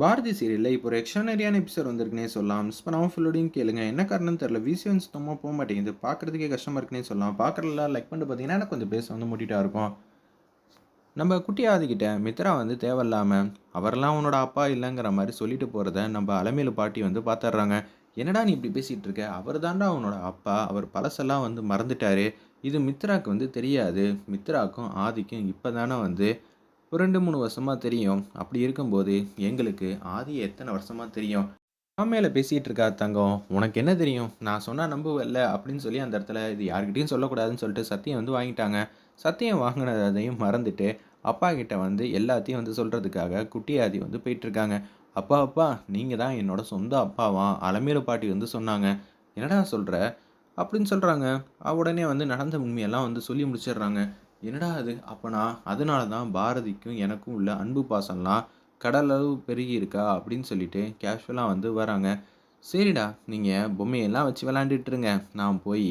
பாரதி சீரியலில் இப்போ ஒரு எக்ஸ்ட்ரானரியான எபிசோட் வந்திருக்குனே சொல்லலாம். மிஸ் பண்ணாமல் ஃபுல்லோடையும் கேளுங்க. என்ன காரணம் தெரில விசியன் சுத்தமாக போக மாட்டேங்குது. பார்க்குறதுக்கே கஷ்டமாக இருக்குன்னே சொல்லலாம். பார்க்குறதுல லைக் பண்ணிட்டு பார்த்தீங்கன்னா எனக்கு கொஞ்சம் பேச வந்து முட்டிட்டா இருக்கும். நம்ம குட்டி ஆதிக்கிட்ட மித்ரா வந்து தேவையில்லாமல் அவரெல்லாம் உன்னோட அப்பா இல்லைங்கிற மாதிரி சொல்லிட்டு போகிறத நம்ம அலமேலு பாட்டி வந்து பார்த்துட்றாங்க என்னடா நீ இப்படி பேசிகிட்டு இருக்க? அவர் தாண்டா அவனோட அப்பா. அவர் பழசெல்லாம் வந்து மறந்துட்டாரு. இது மித்ராவுக்கு வந்து தெரியாது. மித்ராக்கும் ஆதிக்கும் இப்போ தானே வந்து ஒரு ரெண்டு மூணு வருஷமாக தெரியும். அப்படி இருக்கும்போது எங்களுக்கு ஆதி எத்தனை வருஷமாக தெரியும்? அவன் மேலே பேசிகிட்டு இருக்கா தங்கம்? உனக்கு என்ன தெரியும்? நான் சொன்னால் நம்புவல்ல அப்படின்னு சொல்லி அந்த இடத்துல இது யார்கிட்டையும் சொல்லக்கூடாதுன்னு சொல்லிட்டு சத்தியம் வந்து வாங்கிட்டாங்க. சத்தியம் வாங்கினதையும் மறந்துட்டு அப்பா கிட்ட வந்து எல்லாத்தையும் வந்து சொல்கிறதுக்காக குட்டி ஆதி வந்து போயிட்டுருக்காங்க அப்பா அப்பா நீங்கள் தான் என்னோட சொந்த அப்பாவா? அலமீர பாட்டி வந்து சொன்னாங்க. என்னடா சொல்கிற அப்படின்னு சொல்கிறாங்க உடனே வந்து நடந்த உண்மையெல்லாம் வந்து சொல்லி முடிச்சிடுறாங்க. என்னடா அது? அப்போனா அதனால தான் பாரதிக்கும் எனக்கும் உள்ள அன்பு பாசம்லாம் கடலளவு பெருகி இருக்கா அப்படின்னு சொல்லிட்டு கேஷுவலாக வந்து வராங்க. சரிடா நீங்கள் பொம்மையெல்லாம் வச்சு விளாண்டுட்டுருங்க நான் போய்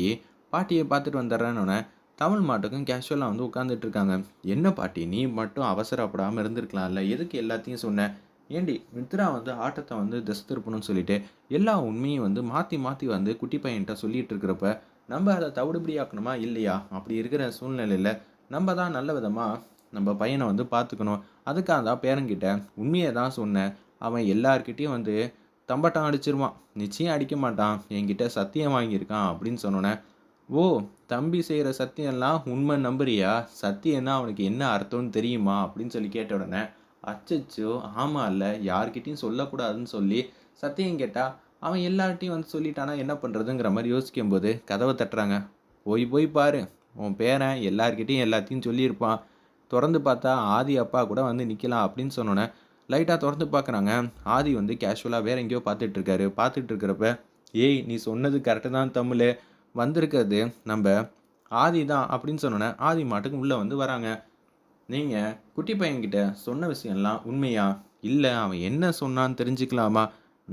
பாட்டியை பார்த்துட்டு வந்துடுறேன்னு தமிழ் மாட்டுக்கும் கேஷுவலாக வந்து உட்காந்துட்டு இருக்காங்க என்ன பாட்டி நீ மட்டும் அவசரப்படாமல் இருந்திருக்கலாம்ல? எதுக்கு எல்லாத்தையும் சொன்னேன் ஏண்டி மித்ரா வந்து ஆட்டத்தை வந்து திசை திருப்பணும்னு சொல்லிட்டு எல்லா உண்மையும் வந்து மாற்றி மாற்றி வந்து குட்டி பையன்கிட்ட சொல்லிகிட்டு இருக்கிறப்ப நம்ம அதை தவிடுபடியாக்கணுமா? இல்லையா? அப்படி இருக்கிற சூழ்நிலையில் நம்ம தான் நல்ல விதமாக நம்ம பையனை வந்து பார்த்துக்கணும். அதுக்காக தான் பேரங்கிட்ட உண்மையை தான் சொன்னேன். அவன் எல்லார்கிட்டேயும் வந்து தம்பட்டம் அடிச்சிருவான். நிச்சயம் அடிக்க மாட்டான். என்கிட்ட சத்தியம் வாங்கியிருக்கான். அப்படின்னு சொன்னோன்னே ஓ தம்பி செய்கிற சத்தியம்லாம் உண்மை நம்புறியா? சத்தியம்னா அவனுக்கு என்ன அர்த்தம்னு தெரியுமா? அப்படின்னு சொல்லி கேட்ட உடனே அச்சச்சோ ஆமாம் இல்லை. யார்கிட்டையும் சொல்லக்கூடாதுன்னு சொல்லி சத்தியம் கேட்டால் அவன் எல்லார்ட்டையும் வந்து சொல்லிட்டானா என்ன பண்ணுறதுங்கிற மாதிரி யோசிக்கும்போது கதவை தட்டுறாங்க. போய் போய் பாரு. உன் பேரன் எல்லார்கிட்டையும் எல்லாத்தையும் சொல்லியிருப்பான். திறந்து பார்த்தா ஆதி அப்பா கூட வந்து நிற்கலாம் அப்படின்னு சொன்னோன்னே லைட்டாக திறந்து பார்க்குறாங்க. ஆதி வந்து கேஷுவலாக வேற எங்கேயோ பார்த்துட்ருக்காரு. பார்த்துட்ருக்கிறப்ப ஏய் நீ சொன்னது கரெக்டு தான் தமிழ். வந்திருக்கிறது நம்ம ஆதி தான் அப்படின்னு சொன்னோன்னே ஆதி மாட்டுக்கு உள்ளே வந்து வராங்க. நீங்கள் குட்டி பையன்கிட்ட சொன்ன விஷயம்லாம் உண்மையா? இல்லை அவன் என்ன சொன்னான்னு தெரிஞ்சுக்கலாமா?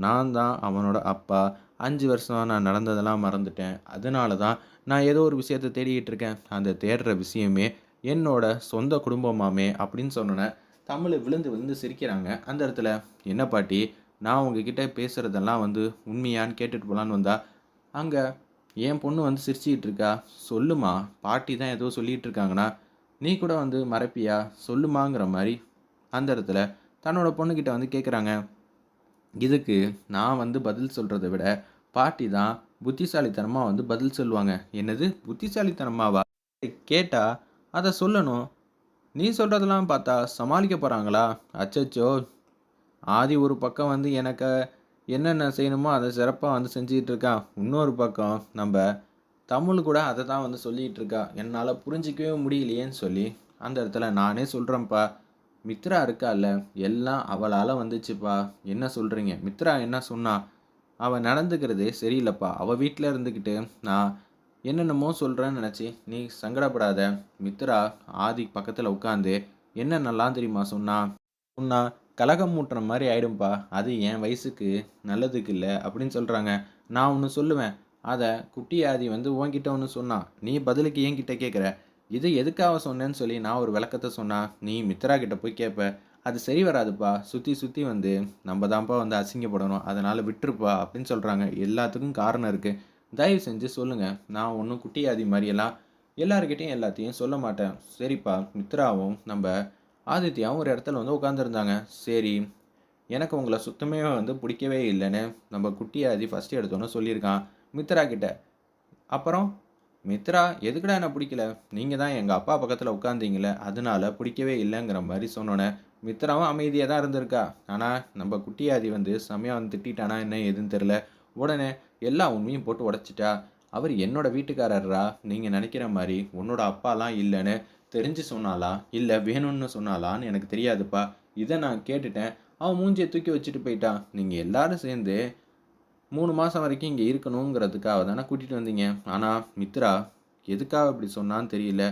நான் தான் அவனோட அப்பா. அஞ்சு வருஷம் நான் நடந்ததெல்லாம் மறந்துட்டேன். அதனால தான் நான் ஏதோ ஒரு விஷயத்தை தேடிக்கிட்டு இருக்கேன். அந்த தேடுற விஷயமே என்னோட சொந்த குடும்பமாமே அப்படின்னு சொன்னோன்னே தமிழ் விழுந்து விழுந்து சிரிக்கிறாங்க. அந்த இடத்துல என்ன பாட்டி நான் உங்ககிட்ட பேசுகிறதெல்லாம் வந்து உண்மையான்னு கேட்டுட்டு போகலான்னு வந்தா அங்கே என் பொண்ணு வந்து சிரிச்சுக்கிட்டு இருக்கா? சொல்லுமா பாட்டி தான் ஏதோ சொல்லிகிட்டு இருக்காங்கன்னா நீ கூட வந்து மறைப்பியா? சொல்லுமாங்கிற மாதிரி அந்த இடத்துல தன்னோட பொண்ணுக்கிட்ட வந்து கேட்குறாங்க இதுக்கு நான் வந்து பதில் சொல்கிறத விட பாட்டி தான் புத்திசாலித்தனமாக வந்து பதில் சொல்லுவாங்க. என்னது? புத்திசாலித்தனமாவா? கேட்டால் அதை சொல்லணும். நீ சொல்கிறதெல்லாம் பார்த்தா சமாளிக்க போகிறாங்களா அச்சச்சோ. ஆதி ஒரு பக்கம் வந்து எனக்கு என்னென்ன செய்யணுமோ அதை சிறப்பாக வந்து செஞ்சுக்கிட்டு இருக்கான் இன்னொரு பக்கம் நம்ம தமிழ் கூட அதை தான் வந்து சொல்லிகிட்டு இருக்கா. என்னால் புரிஞ்சிக்கவே முடியலையேன்னு சொல்லி அந்த இடத்துல நானே சொல்கிறேன்ப்பா மித்ரா இருக்கால எல்லாம் அவளால் வந்துச்சுப்பா. என்ன சொல்கிறீங்க மித்ரா என்ன சொன்னா? அவள் நடந்துக்கிறதே சரியில்லைப்பா. அவள் வீட்டில் இருந்துக்கிட்டு நான் என்னென்னமோ சொல்கிறேன்னு நினச்சி நீ சங்கடப்படாத. மித்ரா ஆதி பக்கத்தில் உட்காந்து என்ன நல்லா தெரியுமா சொன்னா? சொன்னா கலகம் மூட்டுற மாதிரி ஆயிடும்பா. அது என் வயசுக்கு நல்லதுக்கு இல்லை அப்படின்னு சொல்கிறாங்க நான் ஒன்று சொல்லுவேன். அதை குட்டி ஆதி வந்து உன்கிட்ட ஒன்று சொன்னான் நீ பதிலுக்கு என்கிட்ட கேட்குற இது எதுக்காக சொன்னேன்னு சொல்லி நான் ஒரு விளக்கத்தை சொன்னா நீ மித்ரா கிட்ட போய் கேட்ப அது சரி வராதுப்பா. சுற்றி சுற்றி வந்து நம்ம தான்ப்பா வந்து அசிங்கப்படணும். அதனால் விட்டுருப்பா. அப்படின்னு சொல்கிறாங்க எல்லாத்துக்கும் காரணம் இருக்குது தயவு செஞ்சு சொல்லுங்கள் நான் ஒன்றும் குட்டியாதி மாதிரியெல்லாம் எல்லாருக்கிட்டையும் எல்லாத்தையும் சொல்ல மாட்டேன். சரிப்பா. மித்ராவும் நம்ம ஆதித்யாவும் ஒரு இடத்துல வந்து உட்காந்துருந்தாங்க சரி. எனக்கு உங்களை சுத்தமே வந்து பிடிக்கவே இல்லைன்னு நம்ம குட்டியாதி ஃபஸ்ட்டு எடுத்தோன்னு சொல்லியிருக்கான். மித்ரா கிட்ட. அப்புறம்? மித்ரா எதுக்குடா என்ன பிடிக்கல? நீங்கள் தான் எங்கள் அப்பா பக்கத்தில் உட்காந்தீங்களே அதனால பிடிக்கவே இல்லைங்கிற மாதிரி சொன்னோன்னே மித்ராவும் அமைதியாக தான் இருந்திருக்கா. ஆனால் நம்ம குட்டியாதி வந்து செம்மையாக வந்து திட்டானா என்ன எதுன்னு தெரில உடனே எல்லா உண்மையும் போட்டு உடச்சிட்டா. அவர் என்னோட வீட்டுக்காரரா நீங்கள் நினைக்கிற மாதிரி உன்னோட அப்பாலாம் இல்லைன்னு தெரிஞ்சு சொன்னாலா இல்லை வேணும்னு சொன்னாலான்னு எனக்கு தெரியாதுப்பா. இதை நான் கேட்டுட்டேன். அவன் மூஞ்சியை தூக்கி வச்சுட்டு போயிட்டான். நீங்கள் எல்லாரும் சேர்ந்து மூணு மாதம் வரைக்கும் இங்கே இருக்கணுங்கிறதுக்காக தானே கூட்டிகிட்டு வந்தீங்க. ஆனால் மித்ரா எதுக்காக இப்படி சொன்னான்னு தெரியல.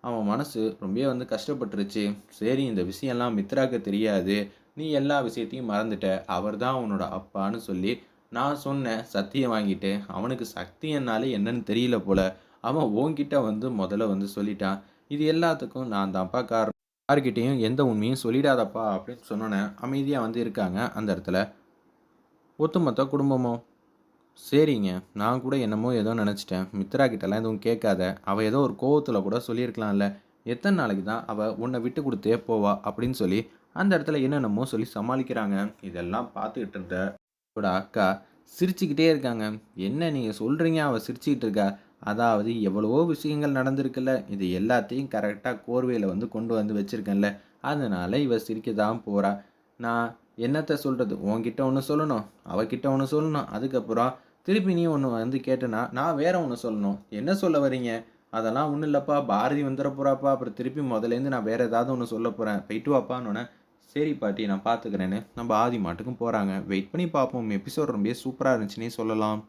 அவன் மனசு ரொம்ப வந்து கஷ்டப்பட்டுருச்சு. சரி இந்த விஷயம்லாம் மித்ராக்கு தெரியாது. நீ எல்லா விஷயத்தையும் மறந்துட்ட. அவர் தான் உன்னோட அப்பான்னு சொல்லி நான் சொன்னேன் சத்தியம் வாங்கிட்டு. அவனுக்கு சக்தியன்னாலே என்னன்னு தெரியல போல. அவன் உன்கிட்ட வந்து முதல்ல வந்து சொல்லிட்டான். இது எல்லாத்துக்கும் நான் தான்ப்பா காரணம். யார்கிட்டேயும் எந்த உண்மையும் சொல்லிடாதப்பா அப்படின்னு சொன்னோன்னே அமைதியாக வந்து இருக்காங்க அந்த இடத்துல. ஒத்துமொத்த குடும்பமோ சரிங்க நான் கூட என்னமோ ஏதோ நினச்சிட்டேன். மித்ரா கிட்டலாம் எதுவும் கேட்காத. அவள் ஏதோ ஒரு கோவத்தில் கூட சொல்லியிருக்கலாம்ல. எத்தனை நாளைக்கு தான் அவள் உன்னை விட்டு கொடுத்தே போவா? அப்படின்னு சொல்லி அந்த இடத்துல என்னென்னமோ சொல்லி சமாளிக்கிறாங்க. இதெல்லாம் பார்த்துக்கிட்டு இருந்த அவரோட அக்கா சிரிச்சுக்கிட்டே இருக்காங்க. என்ன நீங்கள் சொல்கிறீங்க அவள் சிரிச்சுக்கிட்டு இருக்கா? அதாவது எவ்வளவோ விஷயங்கள் நடந்திருக்குல்ல. இது எல்லாத்தையும் கரெக்டாக கோர்வையில் வந்து கொண்டு வந்து வச்சுருக்கேன்ல. அதனால இவள் சிரிக்க தான் போகிறா நான் என்னத்தை சொல்கிறது உன்கிட்ட ஒன்று சொல்லணும் அவகிட்ட ஒன்று சொல்லணும். அதுக்கப்புறம் திருப்பி நீ ஒன்று வந்து கேட்டனா நான் வேற ஒன்று சொல்லணும். என்ன சொல்ல வரீங்க? அதெல்லாம் ஒன்றும் இல்லைப்பா. பாரதி வந்துட போகிறாப்பா அப்புறம் திருப்பி முதலேருந்து நான் வேறு ஏதாவது ஒன்று சொல்ல போகிறேன் போயிட்டு வாப்பான்னு சரி பாட்டி நான் பார்த்துக்கிறேன்னு நம்ம ஆதி மாட்டுக்கும் போகிறாங்க வெயிட் பண்ணி பார்ப்போம் எபிசோட் ரொம்ப சூப்பராக இருந்துச்சுன்னே சொல்லலாம்.